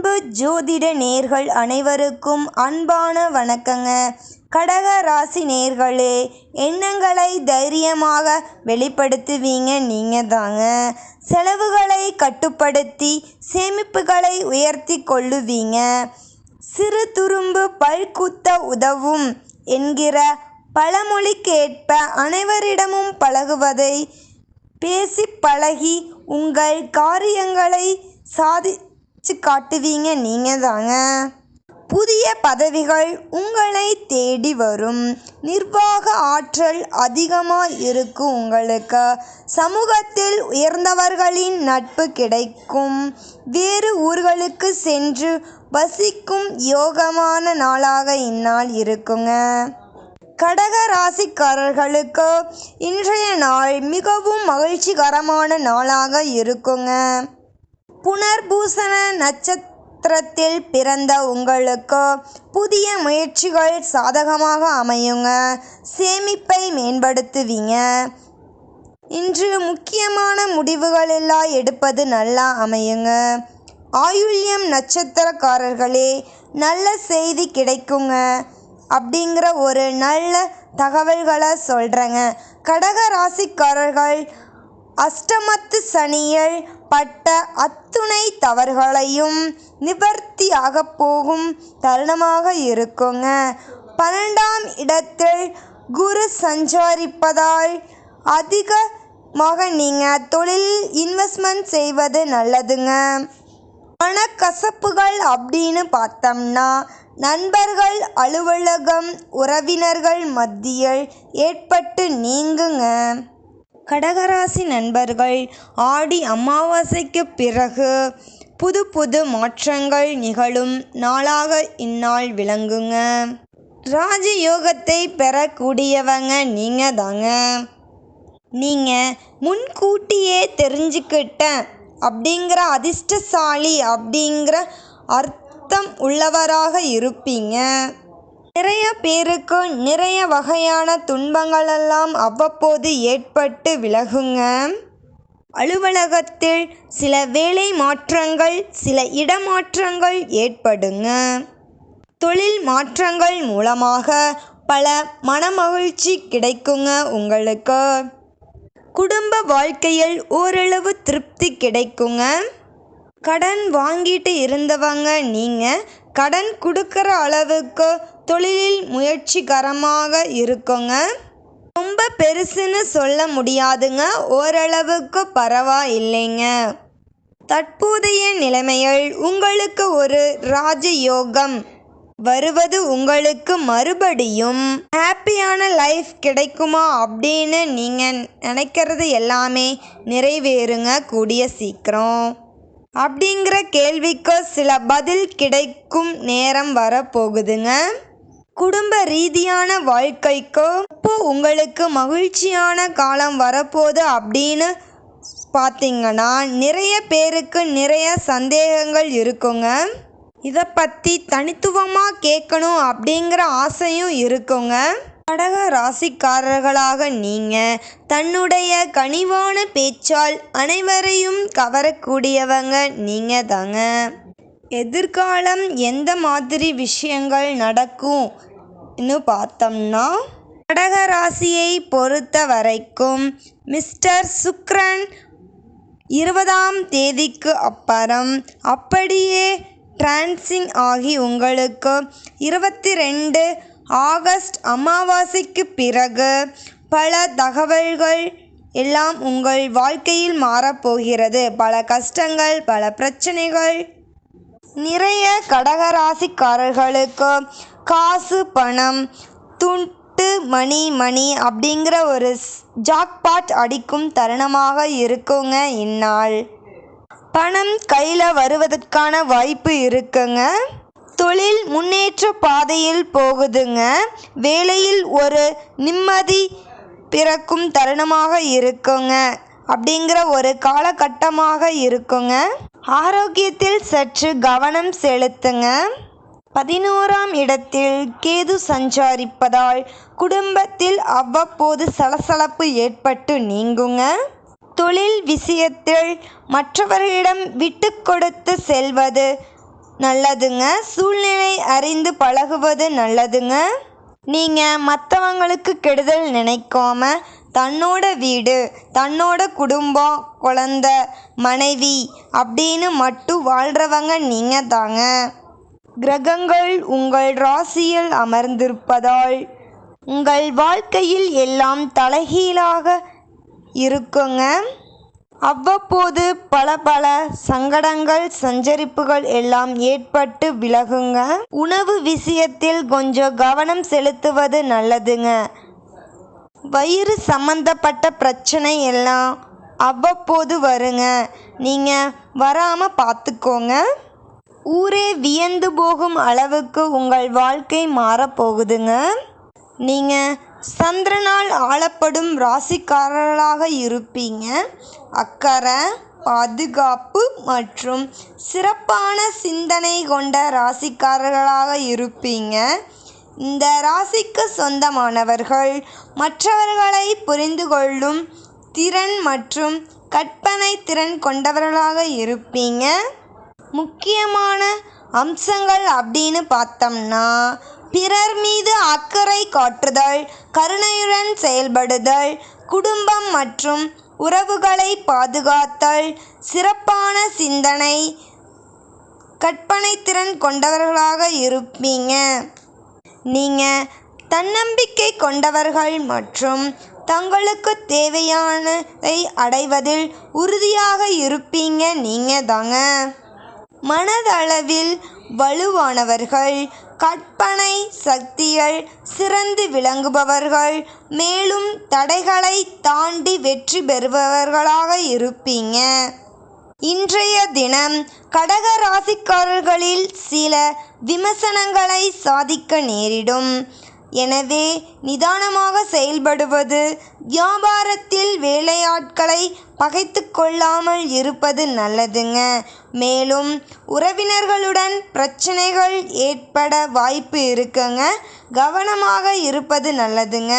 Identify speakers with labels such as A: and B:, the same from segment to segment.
A: அன்பு ஜோதிட நேர்கள் அனைவருக்கும் அன்பான வணக்கங்க. கடக ராசி நேர்களே எண்ணங்களை தைரியமாக வெளிப்படுத்துவீங்க நீங்கள் தாங்க செலவுகளை கட்டுப்படுத்தி சேமிப்புகளை உயர்த்தி கொள்ளுவீங்க. சிறு துரும்பு பல்குத்த உதவும் என்கிற பழமொழிக்கேற்ப அனைவரிடமும் பழகுவதை பேசி பழகி உங்கள் காரியங்களை சாதி சாதிச்சு காட்டுவீங்க நீங்கள் தாங்க. புதிய பதவிகள் உங்களை தேடி வரும். நிர்வாக ஆற்றல் அதிகமாக இருக்கும் உங்களுக்கு. சமூகத்தில் உயர்ந்தவர்களின் நட்பு கிடைக்கும். வேறு ஊர்களுக்கு சென்று வசிக்கும் யோகமான நாளாக இந்நாள் இருக்குங்க. கடக ராசிக்காரர்களுக்கு இன்றைய நாள் மிகவும் மகிழ்ச்சிகரமான நாளாக இருக்குங்க. புனர்பூசண நட்சத்திரத்தில் பிறந்த உங்களுக்கு புதிய முயற்சிகள் சாதகமாக அமையுங்க. சேமிப்பை மேம்படுத்துவீங்க. இன்று முக்கியமான முடிவுகளெல்லாம் எடுப்பது நல்லா அமையுங்க. ஆயுள்யம் நட்சத்திரக்காரர்களே நல்ல செய்தி கிடைக்குங்க. அப்படிங்கிற ஒரு நல்ல தகவல்களை சொல்கிறேங்க கடக ராசிக்காரர்கள் அஷ்டமத்து சனியல் பட்ட அத்துணை தவறுகளையும் நிவர்த்தியாக போகும் தருணமாக இருக்குங்க. பன்னெண்டாம் இடத்தில் குரு சஞ்சாரிப்பதால் அதிகமாக நீங்கள் தொழிலில் இன்வெஸ்ட்மெண்ட் செய்வது நல்லதுங்க. மனக்கசப்புகள் அப்படின்னு பார்த்தோம்னா நண்பர்கள் அலுவலகம் உறவினர்கள் மத்தியில் ஏற்பட்டு நீங்குங்க. கடகராசி நண்பர்கள் ஆடி அமாவாசைக்கு பிறகு புது புது மாற்றங்கள் நிகழும் நாளாக இந்நாள் விளங்குங்க. ராஜயோகத்தை பெறக்கூடியவங்க நீங்கள் தாங்க நீங்கள் முன்கூட்டியே தெரிஞ்சுக்கிட்டேன் அப்படிங்கிற அதிர்ஷ்டசாலி அப்படிங்கிற அர்த்தம் உள்ளவராக இருப்பீங்க. நிறைய பேருக்கு நிறைய வகையான துன்பங்களெல்லாம் அவ்வப்போது ஏற்பட்டு விலகுங்க. அலுவலகத்தில் சில வேலை மாற்றங்கள் சில இடமாற்றங்கள் ஏற்படுங்க. தொழில் மாற்றங்கள் மூலமாக பல மனமகிழ்ச்சி கிடைக்குங்க உங்களுக்கு. குடும்ப வாழ்க்கையில் ஓரளவு திருப்தி கிடைக்குங்க. கடன் வாங்கிட்டு இருந்தவங்க நீங்கள் கடன் கொடுக்குற அளவுக்கு தொழிலில் முயற்சிகரமாக இருக்குங்க. ரொம்ப பெருசுன்னு சொல்ல முடியாதுங்க. ஓரளவுக்கு பரவாயில்லைங்க. தற்போதைய நிலைமையில் உங்களுக்கு ஒரு ராஜயோகம் வருவது உங்களுக்கு மறுபடியும் ஹாப்பியான லைஃப் கிடைக்குமா அப்படின்னு நீங்கள் நினைக்கிறது எல்லாமே நிறைவேறுங்க. கூடிய சீக்கிரம். அப்படிங்கிற கேள்விக்கு சில பதில் கிடைக்கும் நேரம் வரப்போகுதுங்க. குடும்ப ரீதியான வாழ்க்கைக்கோ இப்போ உங்களுக்கு மகிழ்ச்சியான காலம் வரப்போகுது அப்படின்னு பார்த்தீங்கன்னா நிறைய பேருக்கு நிறைய சந்தேகங்கள் இருக்குங்க. இதை பற்றி தனித்துவமாக கேட்கணும் அப்படிங்கிற ஆசையும் இருக்குங்க. கடக ராசிக்காரர்களாக நீங்கள் தன்னுடைய கனிவான பேச்சால் அனைவரையும் கவரக்கூடியவங்க நீங்கள் தாங்க. எதிர்காலம் எந்த மாதிரி விஷயங்கள் நடக்கும்? பார்த்தோம்னா கடக ராசியை பொறுத்த வரைக்கும் மிஸ்டர் சுக்ரன் இருபதாம் தேதிக்கு அப்புறம் அப்படியே டிரான்சிங் ஆகி உங்களுக்கு இருபத்தி ரெண்டு ஆகஸ்ட் அமாவாசைக்கு பிறகு பல தகவல்கள் எல்லாம் உங்கள் வாழ்க்கையில் மாறப்போகிறது. பல கஷ்டங்கள் பல பிரச்சனைகள். நிறைய கடகராசிக்காரர்களுக்கு காசு பணம் துட்டு மணி மணி அப்படிங்கிற ஒரு ஜாக்பாட் அடிக்கும் தருணமாக இருக்குங்க இந்நாள். பணம் கையில் வருவதற்கான வாய்ப்பு இருக்குங்க. தொழில் முன்னேற்ற பாதையில் போகுதுங்க. வேலையில் ஒரு நிம்மதி பிறக்கும் தருணமாக இருக்குங்க. அப்படிங்கிற ஒரு காலகட்டமாக இருக்குங்க. ஆரோக்கியத்தில் சற்று கவனம் செலுத்துங்க. பதினோராம் இடத்தில் கேது சஞ்சாரிப்பதால் குடும்பத்தில் அவ்வப்போது சலசலப்பு ஏற்பட்டு நீங்குங்க. தொழில் விஷயத்தில் மற்றவர்களிடம் விட்டு கொடுத்து செல்வது நல்லதுங்க. சூழ்நிலை அறிந்து பழகுவது நல்லதுங்க. நீங்கள் மற்றவங்களுக்கு கெடுதல் நினைக்காம தன்னோட வீடு தன்னோட குடும்பம் குழந்த மனைவி அப்படின்னு மட்டும் வாழ்கிறவங்க நீங்கள் தாங்க. கிரகங்கள் உங்கள் ராசியில் அமர்ந்திருப்பதால் உங்கள் வாழ்க்கையில் எல்லாம் தலைகீழாக இருக்குங்க. அவ்வப்போது பல பல சங்கடங்கள் சஞ்சரிப்புகள் எல்லாம் ஏற்பட்டு விலகுங்க. உணவு விஷயத்தில் கொஞ்சம் கவனம் செலுத்துவது நல்லதுங்க. வயிறு சம்மந்தப்பட்ட பிரச்சனை எல்லாம் அவ்வப்போது வருங்க. நீங்கள் வராமல் பார்த்துக்கோங்க ஊரே வியந்து போகும் அளவுக்கு உங்கள் வாழ்க்கை மாறப்போகுதுங்க. நீங்கள் சந்திரனால் ஆளப்படும் ராசிக்காரர்களாக இருப்பீங்க. அக்கறை பாதுகாப்பு மற்றும் சிறப்பான சிந்தனை கொண்ட ராசிக்காரர்களாக இருப்பீங்க. இந்த ராசிக்கு சொந்தமானவர்கள் மற்றவர்களை புரிந்து கொள்ளும் திறன் மற்றும் கற்பனை திறன் கொண்டவர்களாக இருப்பீங்க. முக்கியமான அம்சங்கள் அப்படின்னு பார்த்தோம்னா பிறர் மீது அக்கறை காட்டுதல் கருணையுடன் செயல்படுதல் குடும்பம் மற்றும் உறவுகளை பாதுகாத்தல் சிறப்பான சிந்தனை கற்பனை திறன் கொண்டவர்களாக இருப்பீங்க. நீங்கள் தன்னம்பிக்கை கொண்டவர்கள் மற்றும் தங்களுக்கு தேவையானதை அடைவதில் உறுதியாக இருப்பீங்க நீங்கள் தாங்க மனதளவில் வலுவானவர்கள் கற்பனை சக்திகள் சிறந்து விளங்குபவர்கள் மேலும் தடைகளை தாண்டி வெற்றி பெறுபவர்களாக இருப்பீங்க. இன்றைய தினம் கடக ராசிக்காரர்களில் சில விமர்சனங்களை சாதிக்க நேரிடும். எனவே நிதானமாக செயல்படுவது வியாபாரத்தில் வேலையாட்களை பகைத்து கொள்ளாமல் இருப்பது நல்லதுங்க. மேலும் உறவினர்களுடன் பிரச்சனைகள் ஏற்பட வாய்ப்பு இருக்குங்க. கவனமாக இருப்பது நல்லதுங்க.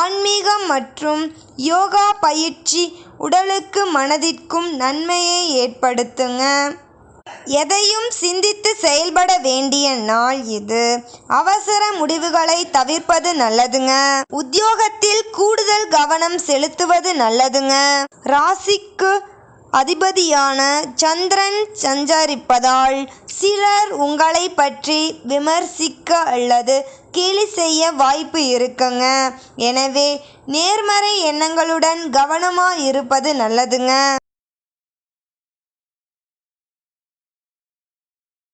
A: ஆன்மீகம் மற்றும் யோகா பயிற்சி உடலுக்கு மனதிற்கும் நன்மையை ஏற்படுத்துங்க. எதையும் சிந்தித்து செயல்பட வேண்டிய நாள் இது. அவசர முடிவுகளை தவிர்ப்பது நல்லதுங்க. உத்தியோகத்தில் கூடுதல் கவனம் செலுத்துவது நல்லதுங்க. ராசிக்கு அதிபதியான சந்திரன் சஞ்சரிப்பதால் சிலர் உங்களை பற்றி விமர்சிக்க அல்லது கேலி செய்ய வாய்ப்பு இருக்குங்க. எனவே நேர்மறை எண்ணங்களுடன் கவனமாக இருப்பது நல்லதுங்க.